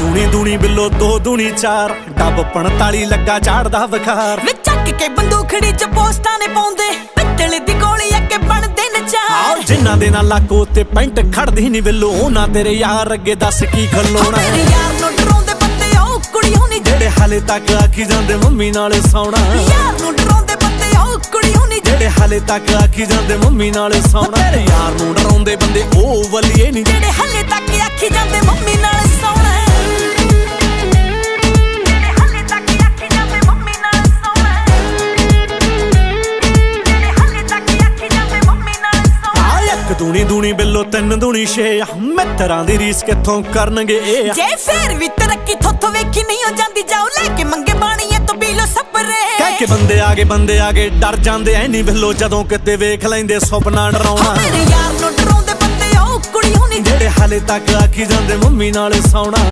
ਦੂਣੀ ਦੂਣੀ ਬਿੱਲੋ ਦੋ ਦੂਣੀ ਚਾਰ। ਡੱਬ 45 ਲੱਗਾ ਝਾੜਦਾ ਵਖਾਰ। ਵੇ ਚੱਕ ਕੇ ਬੰਦੂਖੜੀ ਚ ਪੋਸਟਾਂ ਨੇ ਪਾਉਂਦੇ। ਪਿੱਤਲ ਦੀ ਗੋਲੀ ਅੱਗੇ ਬਣਦੇ ਆਹ ਨਚਾਰ ਜਿਨ੍ਹਾਂ ਦੇ ਨਾਲ ਲਾਕੋ ਤੇ ਪੈਂਟ ਖੜਦੀ ਨਹੀਂ ਬਿੱਲੋ ਉਹਨਾਂ ਤੇਰੇ ਯਾਰ ਅੱਗੇ ਦੱਸ ਕੀ ਖਲੋਣਾ। ਯਾਰ ਨੂੰ ਡਰਾਉਂਦੇ ਬੰਦੇ ਉਹ ਕੁੜੀ ਹੋਣੀ ਜਿਹੜੇ ਹਾਲੇ ਤੱਕ ਆਖੀ ਜਾਂਦੇ ਮੰਮੀ ਨਾਲ ਸੌਣਾ। ਯਾਰ ਨੂੰ ਡਰਾਉਂਦੇ ਬੰਦੇ ਉਹ ਕੁੜੀ ਹੋਣੀ ਜਿਹੜੇ ਹਾਲੇ ਤੱਕ ਆਖੀ ਜਾਂਦੇ ਮੰਮੀ ਨਾਲ ਸੌਣਾ। ਤੇਰੇ ਯਾਰ ਨੂੰ ਡਰਾਉਂਦੇ ਬੰਦੇ ਉਹ ਵੱਲੀਏ ਨਹੀਂ ਜਿਹੜੇ ਦੂਣੀ ਦੂਣੀ ਬਿੱਲੋ ਤਿੰਨ ਦੂਣੀ ਛੇ ਮਿੱਤਰਾਂ ਦੀ ਰੀਸ ਕਿੱਥੋਂ ਕਰਨਗੇ ਇਹ ਜੇ ਫੇਰ ਵੀ ਤਰੱਕੀ ਥੋਥੋਂ ਵੇਖੀ ਨਹੀਂ ਹੋ ਜਾਂਦੀ ਜਾਓ ਲੈ ਕੇ ਮੰਗੇ ਬਾਣੀਏ ਤੋਂ ਪੀ ਲੋ ਸਪਰੇ। ਕਹਿ ਕੇ ਬੰਦੇ ਆਗੇ ਬੰਦੇ ਆਗੇ ਡਰ ਜਾਂਦੇ ਐ ਨਹੀਂ ਬਿੱਲੋ ਜਦੋਂ ਕਿਤੇ ਵੇਖ ਲੈਂਦੇ ਸੁਪਨਾ ਡਰਾਉਣਾ। ਯਾਰ ਨੂੰ ਡਰਾਉਂਦੇ ਬੰਦੇ ਉਹ ਕੁੜੀ ਹੋਣੀ ਜਿਹੜੇ ਹਾਲੇ ਤੱਕ ਆਖੀ ਜਾਂਦੇ ਮੰਮੀ ਨਾਲ ਸੌਣਾ।